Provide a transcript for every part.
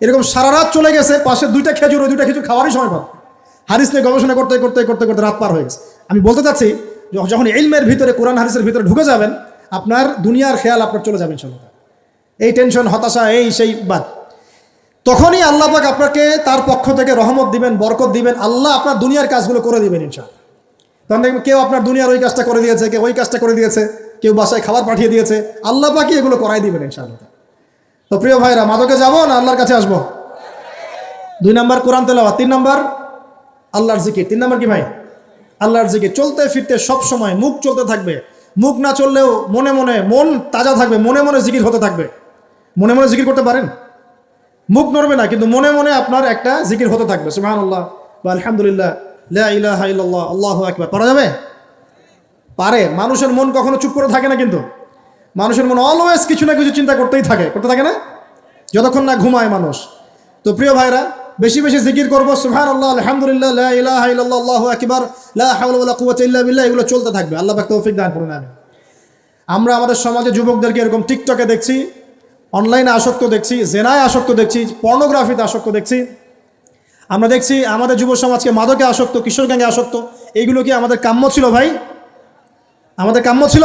এরকম সারা রাত চলে গেছে, পাশে দুইটা খেজুর, ওই দুইটা খেজুর খাওয়ারই সময় পাবে। হারিস নিয়ে গবেষণা করতে করতে করতে করতে রাত পার হয়ে গেছে। আমি বলতে চাচ্ছি যখন ইলমের ভিতরে, কোরআন হারিসের ভিতরে ঢুকে যাবেন, আপনার দুনিয়ার খেয়াল আপনার চলে যাবেন ইনশাল্লাহ এই টেনশন, হতাশা, এই সেই বাদ। তখনই আল্লাহ পাক আপনাকে তার পক্ষ থেকে রহমত দিবেন, বরকত দিবেন, আল্লাহ আপনার দুনিয়ার কাজগুলো করে দিবেন ইনশাআল্লাহ। তখন দেখবেন কেউ আপনার দুনিয়ার ওই কাজটা করে দিয়েছে, কেউ ওই কাজটা করে দিয়েছে, কেউ বাসায় খাবার পাঠিয়ে দিয়েছে, আল্লাহ পাকি এগুলো করাই দিবেন ইনশাআল্লাহ। তো প্রিয় ভাইরা, মাদকে যাব না আল্লাহর কাছে আসব? দুই নাম্বার কোরআন তেলাওয়া তিন নাম্বার আল্লাহর জিকির। তিন নাম্বার কি ভাই? আল্লাহর জিকির। চলতে ফিরতে সব সময় মুখ চলতে থাকবে। মুখ না চললেও মনে মনে মন তাজা থাকবে, মনে মনে জিকির হতে থাকবে। মনে মনে জিকির করতে পারেন? মুখ নড়বে না, কিন্তু মনে মনে আপনার একটা জিকির হতে থাকবে। সুহান আল্লাহ বা আলহামদুলিল্লাহ। লা ইলাহা ইল্লাল্লাহ, আল্লাহু আকবার। পারা যাবে? পারে। মানুষের মন কখনো চুপ করে থাকে না কিন্তু। মানুষের মন অলওয়েজ কিছু না কিছু চিন্তা করতেই থাকে, করতে থাকে না? যতক্ষণ না ঘুমায় মানুষ। তো প্রিয় ভাইরা, বেশি বেশি জিকির করব সুহান আল্লাহ আলহামদুলিল্লাহ, লা ইলাহা ইল্লাল্লাহ, আল্লাহু লা হাওলা ওয়ালা কুওয়াতা ইল্লা বিল্লাহ, এগুলো চলতে থাকবে। আল্লাহ পাক তৌফিক দান করুন আমি আমরা আমাদের সমাজে যুবকদেরকে এরকম টিকটকে দেখছি, অনলাইনে আসক্ত দেখছি, জেনায় আসক্ত দেখছি, পর্নোগ্রাফিতে আসক্ত দেখছি। আমরা দেখছি আমাদের যুব সমাজকে মাদকে আসক্ত, কিশোর গ্যাঙ্গে আসক্ত। এইগুলো কি আমাদের কাম্য ছিল ভাই? আমাদের কাম্য ছিল?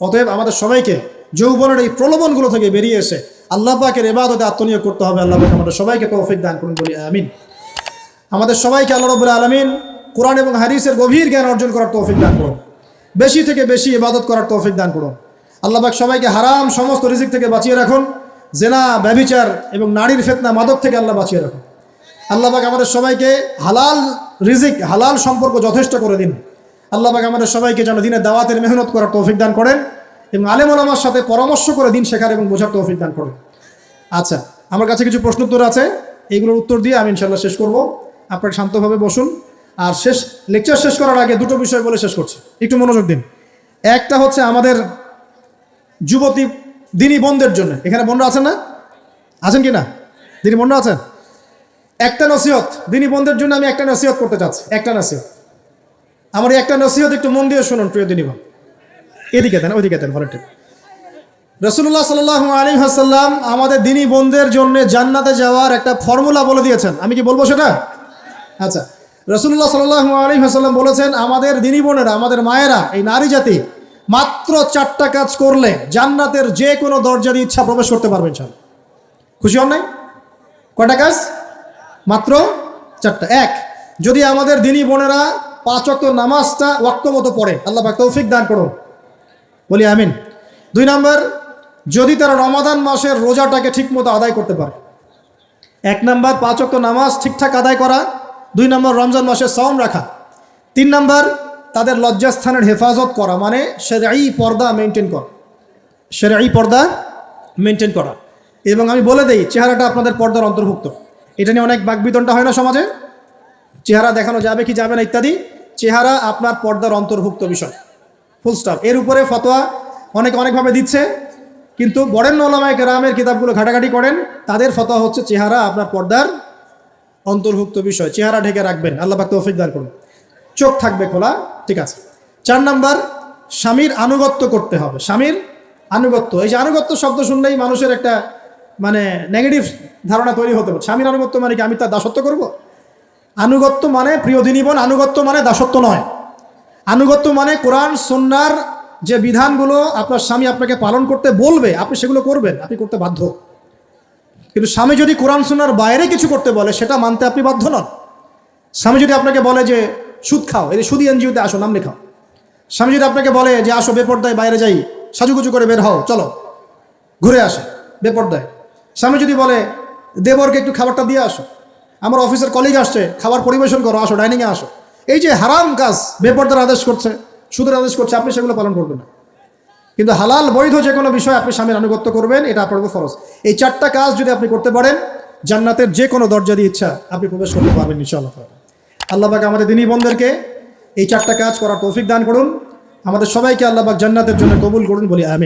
অতএব আমাদের সবাইকে যৌবনের এই প্রলোভনগুলো থেকে বেরিয়ে এসে আল্লাহ এবাদতে আত্মনিয়োগ করতে হবে। আল্লাহ আমাদের সবাইকে তৌফিক দান করুন, বলি আমিন। আমাদের সবাইকে আল্লাহ রবুল্লা আলমিন কোরআন এবং হাদিসের গভীর জ্ঞান অর্জন করার তৌফিক দান করুন। বেশি থেকে বেশি ইবাদত করার তৌফিক দান করুন। আল্লাহ পাক সবাইকে হারাম সমস্ত রিজিক থেকে বাঁচিয়ে রাখুন। জেনা ব্যবিচার এবং নারীর ফেতনা, মাদক থেকে আল্লাহ বাঁচিয়ে রাখুন। আল্লাহ পাক আমাদের সবাইকে হালাল রিজিক, হালাল সম্পর্ক যথেষ্ট করে দিন। আল্লাহ পাক আমাদের সবাইকে যেন দিনের দাওয়াতের মেহনত করার তৌফিক দান করেন এবং আলেম ওলামার সাথে পরামর্শ করে দিন শেখার এবং বোঝার তৌফিক দান করেন। আচ্ছা আমার কাছে কিছু প্রশ্ন উত্তর আছে। এইগুলোর উত্তর দিয়ে আমি ইনশাল্লাহ শেষ করব। আপনারা শান্তভাবে বসুন। আর শেষ, লেকচার শেষ করার আগে দুটো বিষয় বলে শেষ করছি। একটু মনোযোগ দিন। একটা হচ্ছে আমাদের যুবতী, দিনী বোনদের জন্য। এখানে বোনরা আছেন না? আছেন কি না? দিনী বোনরা আছেন? একটা নসিহত। দিনী বোনদের জন্য আমি একটা নসিহত করতে চাচ্ছি। একটা নসিহত। আমার একটা নসিহত, একটু মন দিয়ে শুনুন, প্রিয় দিনী বোন এদিকে দেন ওইদিকে দেন ভলেন্টিয়ার রসুল্লাহ সাল আলী হাসাল্লাম আমাদের দিনী বোনদের জন্য জান্নাতে যাওয়ার একটা ফর্মুলা বলে দিয়েছেন। আমি কি বলব সেটা? আচ্ছা রসুল্লাহ সাল্লাহ আলী হাসাল্লাম বলেছেন, আমাদের দিনী বোনেরা, আমাদের মায়েরা, এই নারী জাতি মাত্র চারটা কাজ করলে জান্নাতের যে কোনো দরজা দিয়ে ইচ্ছা প্রবেশ করতে পারবেন সব খুশি হন নাই? কয়টা কাজ? মাত্র চারটা। এক, যদি আমাদের দিনী বোনেরা পাঁচ অক্ট নামাজটা ওয়াক্ত মতো পড়ে। আল্লাহ তৌফিক দান করুন। বলি আমিন। দুই নম্বর, যদি তারা রমাদান মাসের রোজাটাকে ঠিকমতো আদায় করতে পারে। এক নম্বর, পাঁচ অক্ট নামাজ ঠিকঠাক আদায় করা। দুই নম্বর, রমজান মাসের সম রাখা। তিন নম্বর, তাদের লজ্জাস্থানের হেফাজত করা মানে সেরাই পর্দা মেনটেন করা। সেরাই পর্দা মেনটেন করা। এবং আমি বলে দেই, চেহারাটা আপনাদের পর্দার অন্তর্ভুক্ত। এটা নিয়ে অনেক বাকবিতনটা হয় না সমাজে? চেহারা দেখানো যাবে কি যাবে না ইত্যাদি? চেহারা আপনার পর্দার অন্তর্ভুক্ত বিষয়। ফুল স্টপ এর উপরে ফতোয়া অনেক, অনেকভাবে দিচ্ছে। কিন্তু বরেণ্য ওলামায় গ্রামের কিতাবগুলো ঘাটাঘাটি করেন। তাদের ফতোয়া হচ্ছে চেহারা আপনার পর্দার অন্তর্ভুক্ত বিষয়। চেহারা ঢেকে রাখবেন। আল্লাহ পাক তৌফিক দান করুন। চোখ থাকবে খোলা। ঠিক আছে। চার নাম্বার, স্বামীর আনুগত্য করতে হবে। স্বামীর আনুগত্য। এই যে আনুগত্য শব্দ শুনলেই মানুষের একটা মানে নেগেটিভ ধারণা তৈরি হতে পারে। স্বামীর আনুগত্য মানে কি আমি তার দাসত্ব করব? আনুগত্য মানে প্রিয় দিনীবন আনুগত্য মানে দাসত্ব নয়। আনুগত্য মানে কোরআন সন্ন্যার যে বিধানগুলো আপনার স্বামী আপনাকে পালন করতে বলবে, আপনি সেগুলো করবেন, আপনি করতে বাধ্য। কিন্তু স্বামী যদি কোরআন, সুন্নার বাইরে কিছু করতে বলে, সেটা মানতে আপনি বাধ্য নন। স্বামী যদি আপনাকে বলে যে, সুদ খাও, এই সুদি এনজিওতে আসো, নাম লেখাও। স্বামী যদি আপনাকে বলে যে, আসো বেপর্দায় বাইরে যাই, সাজুগুজু করে বের হও, চলো, ঘুরে আসো, বেপর্দায়। স্বামী যদি বলে, দেবরকে একটু খাবারটা দিয়ে আসো। আমার অফিসের কলিগ আসছে, খাবার পরিবেশন করো, আসো ডাইনিংয়ে আসো। এই যে হারাম কাজ, বেপর্দার আদেশ করছে, সুদের আদেশ করছে, আপনি সেগুলো পালন করবেন না। কিন্তু হালাল, বৈধ যে কোনো বিষয় আপনি স্বামীর আনুগত্য করবেন, এটা আপনার উপর ফরজ। এই চারটা কাজ যদি আপনি করতে পারেন, জান্নাতের যে কোনো দরজা দিয়ে ইচ্ছা, আপনি প্রবেশ করতে পারবেন, ইনশাআল্লাহ। আল্লাহ পাক আমাদের দিনী বন্ধেরকে এই চারটা কাজ করার তৌফিক দান করুন। আমাদের সবাইকে আল্লাহ পাক জান্নাতের জন্য কবুল করুন বলি আমিন।